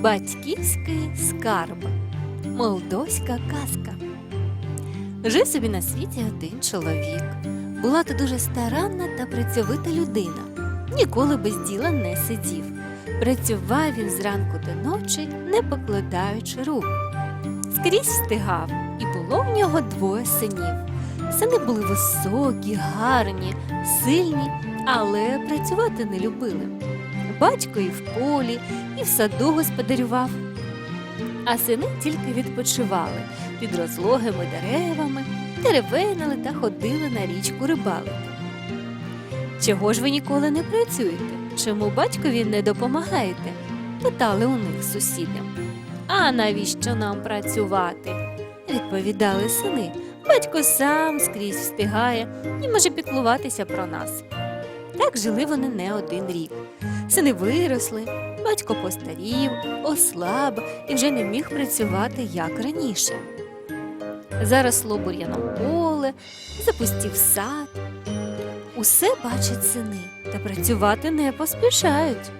Батьківський скарб. Молдовська казка. Жив собі на світі один чоловік. Була то дуже старанна та працьовита людина. Ніколи без діла не сидів. Працював він зранку до ночі, не покладаючи рук. Скрізь встигав, і було в нього двоє синів. Сини були високі, гарні, сильні, але працювати не любили. Батько і в полі, і в саду господарював. А сини тільки відпочивали під розлогими деревами, теревенили та ходили на річку рибалити. Чого ж ви ніколи не працюєте? Чому батькові не допомагаєте? питали у них сусіди. А навіщо нам працювати? відповідали сини. Батько сам скрізь встигає і може піклуватися про нас. Так жили вони не один рік. Сини виросли, батько постарів, ослаб і вже не міг працювати як раніше. Заросло бур'яном поле, запустів сад. Усе бачать сини та працювати не поспішають.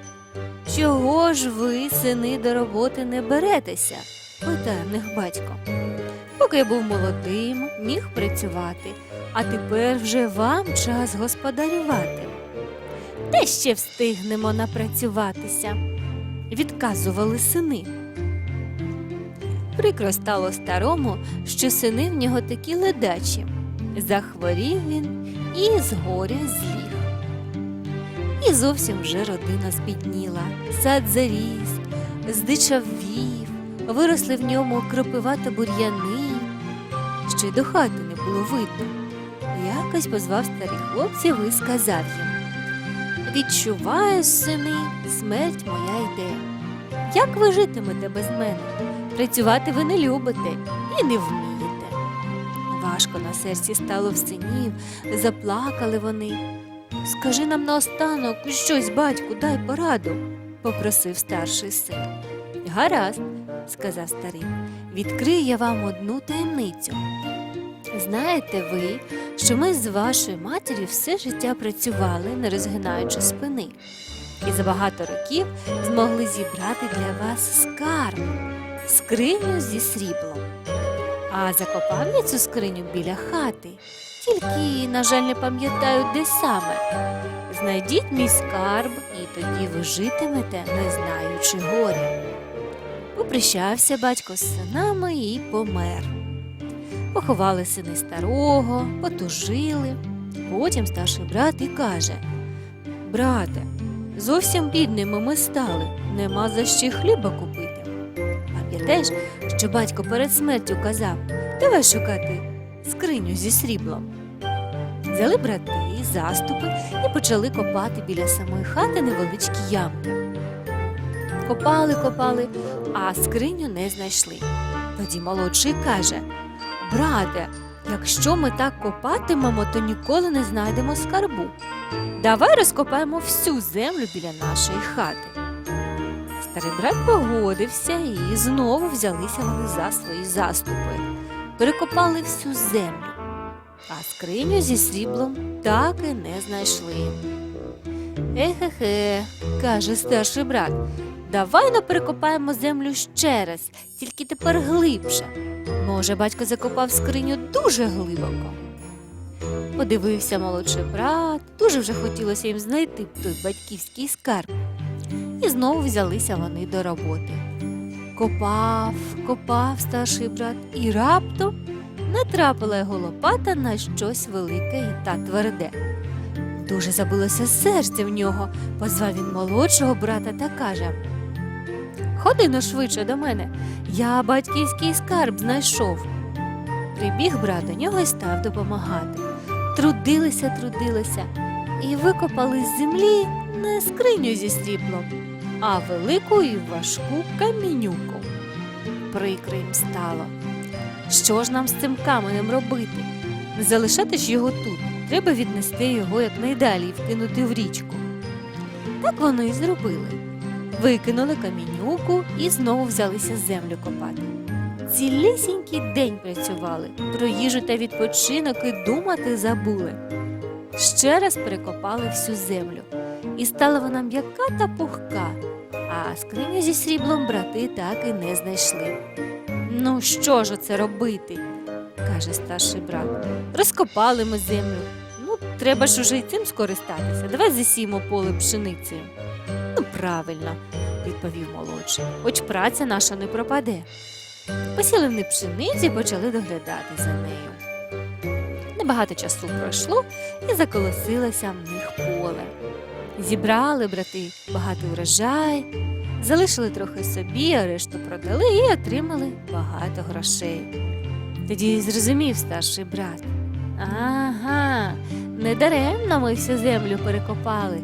Чого ж ви, сини, до роботи не беретеся? питає в них батько. Поки я був молодим, міг працювати, а тепер вже вам час господарювати. Де ще встигнемо напрацюватися? відказували сини. Прикро стало старому, що сини в нього такі ледачі. Захворів він і з горя зліг. І зовсім вже родина збідніла, сад заріс, здичавів, виросли в ньому кропива та бур'яни, що й до хати не було видно. Якось позвав старих хлопців і сказав їм Відчуваю, сини, смерть моя йде. Як ви житимете без мене? Працювати ви не любите і не вмієте. Важко на серці стало в синів, заплакали вони. Скажи нам наостанок щось, батьку, дай пораду, попросив старший син. Гаразд, сказав старий, відкрию я вам одну таємницю. Знаєте ви, що ми з вашою матір'ю все життя працювали, не розгинаючи спини, і за багато років змогли зібрати для вас скарб, скриню зі сріблом. А закопав я цю скриню біля хати, тільки, на жаль, не пам'ятаю, де саме. Знайдіть мій скарб, і тоді ви житимете, не знаючи горя. Попрощався батько з синами і помер. Поховали сини старого, потужили. Потім старший брат і каже: Брате, зовсім бідними ми стали, нема за що хліба купити. Пам'ятаєш, що батько перед смертю казав, давай шукати скриню зі сріблом. Взяли брати заступи і почали копати біля самої хати невеличкі ямки. Копали, копали, а скриню не знайшли. Тоді молодший каже: Брате, якщо ми так копатимемо, то ніколи не знайдемо скарбу. Давай розкопаємо всю землю біля нашої хати. Старий брат погодився і знову взялися вони за свої заступи. Перекопали всю землю, а скриню зі сріблом так і не знайшли. Ехе-хе, каже старший брат, давай но перекопаємо землю ще раз, тільки тепер глибше. Може, батько закопав скриню дуже глибоко. Подивився молодший брат, дуже вже хотілося їм знайти той батьківський скарб. І знову взялися вони до роботи. Копав, копав старший брат, і раптом натрапила його лопата на щось велике і та тверде. Дуже забилося серце в нього, позвав він молодшого брата та каже Ходи но швидше до мене, я батьківський скарб знайшов. Прибіг брат до нього і став допомагати. Трудилися, трудилися і викопали з землі не скриню зі сріблом, а велику і важку камінюку. Прикро їм стало. Що ж нам з цим каменем робити? Не залишати ж його тут. Треба віднести його якнайдалі і вкинути в річку. Так вони і зробили. Викинули камінюку і знову взялися землю копати. Цілісінький день працювали, про їжу та відпочинок і думати забули. Ще раз перекопали всю землю, і стала вона м'яка та пухка, а скриню зі сріблом брати так і не знайшли. Ну, що ж оце робити? каже старший брат. Розкопали ми землю. Ну, треба ж уже й цим скористатися. Давай засіємо поле пшеницею. Правильно, відповів молодший, хоч праця наша не пропаде. Посіли вони пшениці і почали доглядати за нею. Небагато часу пройшло і заколосилося в них поле. Зібрали брати багатий урожай, залишили трохи собі, а решту продали і отримали багато грошей. Тоді зрозумів старший брат. Ага, недаремно ми всю землю перекопали.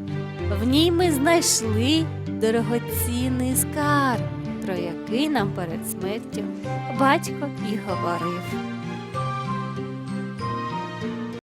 В ній ми знайшли дорогоцінний скарб, про який нам перед смертю батько і говорив.